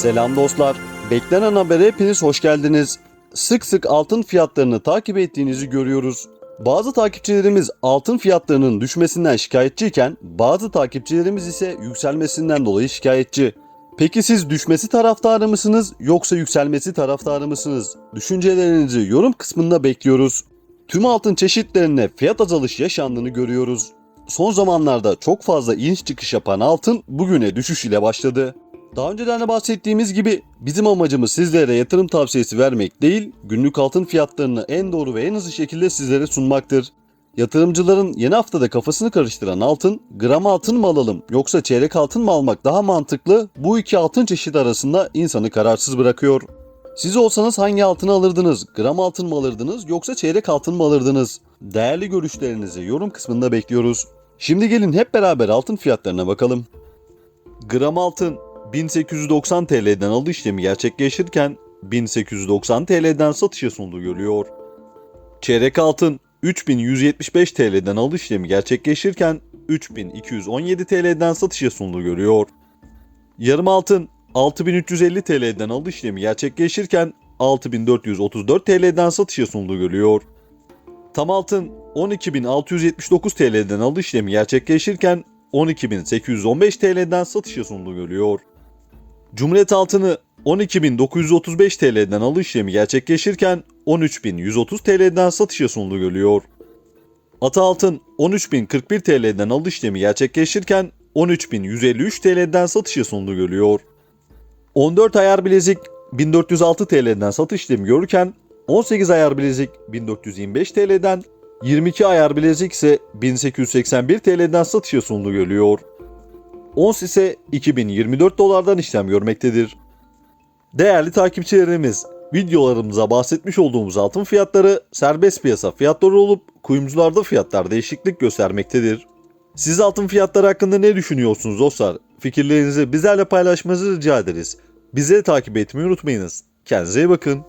Selam dostlar. Beklenen habere hepiniz hoş geldiniz. Sık sık altın fiyatlarını takip ettiğinizi görüyoruz. Bazı takipçilerimiz altın fiyatlarının düşmesinden şikayetçiyken bazı takipçilerimiz ise yükselmesinden dolayı şikayetçi. Peki siz düşmesi taraftarı mısınız yoksa yükselmesi taraftarı mısınız? Düşüncelerinizi yorum kısmında bekliyoruz. Tüm altın çeşitlerine fiyat azalışı yaşandığını görüyoruz. Son zamanlarda çok fazla iniş çıkış yapan altın bugüne düşüş ile başladı. Daha önceden de bahsettiğimiz gibi bizim amacımız sizlere yatırım tavsiyesi vermek değil, günlük altın fiyatlarını en doğru ve en hızlı şekilde sizlere sunmaktır. Yatırımcıların yeni haftada kafasını karıştıran altın, gram altın mı alalım yoksa çeyrek altın mı almak daha mantıklı bu iki altın çeşidi arasında insanı kararsız bırakıyor. Siz olsanız hangi altını alırdınız? Gram altın mı alırdınız yoksa çeyrek altın mı alırdınız? Değerli görüşlerinizi yorum kısmında bekliyoruz. Şimdi gelin hep beraber altın fiyatlarına bakalım. Gram altın 1890 TL'den alış işlemi gerçekleşirken 1890 TL'den satışa sunduğu görülüyor. Çeyrek altın 3175 TL'den alış işlemi gerçekleşirken 3217 TL'den satışa sunduğu görüyor. Yarım altın 6350 TL'den alış işlemi gerçekleşirken 6434 TL'den satışa sunduğu görülüyor. Tam altın 12679 TL'den alış işlemi gerçekleşirken 12815 TL'den satışa sunduğu görülüyor. Cumhuriyet altını 12935 TL'den alış işlemi gerçekleşirken 13130 TL'den satışa sunduğu görülüyor. Ata altın 13041 TL'den alış işlemi gerçekleşirken 13153 TL'den satışa sunduğu görülüyor. 14 ayar bilezik 1406 TL'den satış işlemi görürken 18 ayar bilezik 1425 TL'den 22 ayar bilezik ise 1881 TL'den satışa sunduğu görülüyor. Ons ise 2024 dolardan işlem görmektedir. Değerli takipçilerimiz, videolarımıza bahsetmiş olduğumuz altın fiyatları serbest piyasa fiyatları olup kuyumcularda fiyatlar değişiklik göstermektedir. Siz altın fiyatları hakkında ne düşünüyorsunuz dostlar? Fikirlerinizi bizlerle paylaşmanızı rica ederiz. Bizi takip etmeyi unutmayınız. Kendinize iyi bakın.